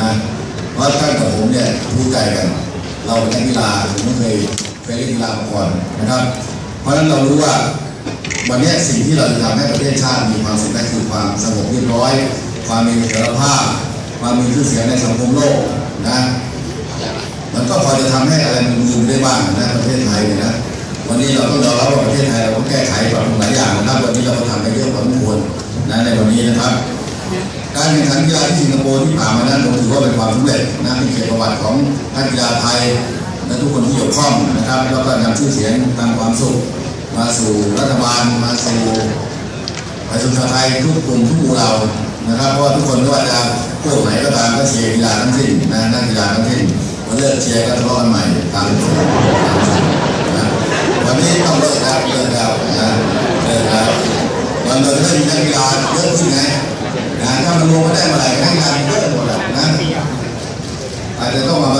นะเพราะท่านกับผมเนี่ยรู้ใจกัน เราเป็นนักกีฬาผมไม่เคยเคยเล่นกีฬามาก่อนนะครับ เพราะฉะนั้นเรารู้ว่าวันนี้สิ่งที่เราจะทำให้ประเทศชาติมีความสุขได้คือความสงบเรียบร้อย ความมีเสถียรภาพ ความมีชื่อเสียงในสังคมโลกนะมันก็พอจะทำให้อะไรมันมือได้บ้างนะประเทศไทยเนี่ยนะวันนี้เราต้องยอมรับว่าประเทศไทยเราก็แก้ไขปรับปรุงหลายอย่างนะครับวันนี้เราก็ทำไปเยอะพอสมควรนะในวันนี้นะครับ การแข่งขันกีฬาที่สิงคโปร์ที่ผ่านมานั้นผมถือว่าเป็นความสำเร็จนะเป็นเกียรติประวัติของนักกีฬาไทยและทุกคนที่เกี่ยวข้องนะครับแล้วก็นำชื่อเสียงตามความสุข มาสู่รัฐบาลมาสู่ประชาชนไทยทุกกลุ่มทุกหมู่เหล่านะครับเพราะว่าทุกคนไม่ว่าจะพวกไหนก็ตามก็เชียร์กีฬาทั้งสิ้นนะนักกีฬาทั้งสิ้นมาเลิกเชียร์ก็ทะเลาะกันใหม่ตามสูนะวันนี้ต้องเลิกแล้วเลิกแล้วนะเลิกแล้ววันเดินเรื่องนักกีฬาเยอะขึ้นไง นะถ้ามันลงไม่ได้มื่อไหร่ให้งานเยอะหมดนะอาจจะต้องมา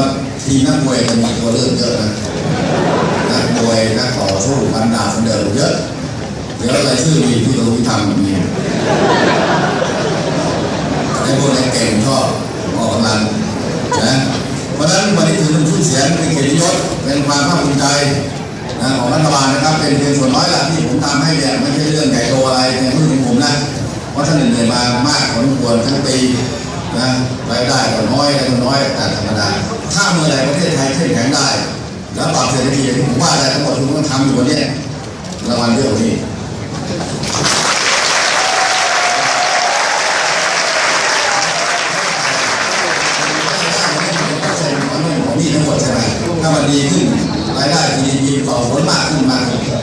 ทีนักมวยกันมีตัวเลือกเยอะนะนักมวยนักต่อสู้ฟันดาบฟันเดิมเยอะเดี๋ยวอะไรชื่อมีที่เราที่ทำมีไอ้พวกนี้เก่งชอบออกกำลังนะเพราะฉะนั้นวันนี้ถือเป็นชื่อเสียงเป็นเกียรติยศเป็นความภาคภูมิใจนะของรัฐบาลนะครับเป็นเพียงส่วนน้อยละที่ผมทำให้เนี่ยไม่ใช่เรื่องใหญ่โตอะไรในมือของผมนะ เพราะท่านเหนื่อยมามากพอสมควรทั้งปีนะรายได้ก็น้อยอะไรก็น้อยแต่ธรรมดา ถ้าเมื่อไหร่ประเทศไทยเข้มแข็งได้ แล้วปรับเศรษฐกิจอย่างที่ผมว่าได้ทั้งหมดที่ผมต้องทำอยู่วันนี้รางวัลเยอะกว่านี้ของนี้ถ้ามันดีขึ้นรายได้ดีดีต่อผลมากขึ้นมา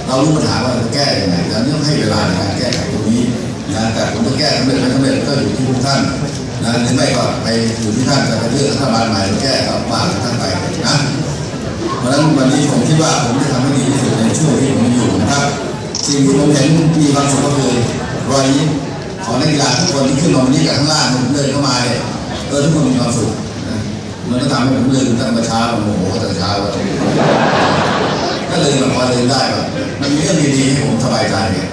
เรารู้ปัญหาว่าจะแก้ยังไงแล้วนี่ต้องให้เวลาในการแก้ไขตรงนี้ นะแต่ผมจะแก้สำเร็จไม่สำเร็จก็อยู่ที่พวกท่านนะหรือไม่ก็ไปอยู่ที่ท่านจะไปเลือกรัฐบาลใหม่แก้กับปากท่านไปนะเพราะฉะนั้นวันนี้ผมคิดว่าผมได้ทำให้ดีที่สุดในช่วงที่ผมอยู่นะครับสิ่งที่ผมเห็นมีความสุขก็คือรอยยิ้มของนักกีฬาทุกคนที่ขึ้นมาวันนี้กับข้างล่างผมเดินเข้ามาเยเออทุกคนมีความสุขมันก็ทำให้ผมเลืมตั้งแต่เช้าโอ้โหตั้งแต่เช้าก็เลยแบบพอเดินได้แบบมันมีเรื่องดีๆให้ผมสบายใจเนี่ย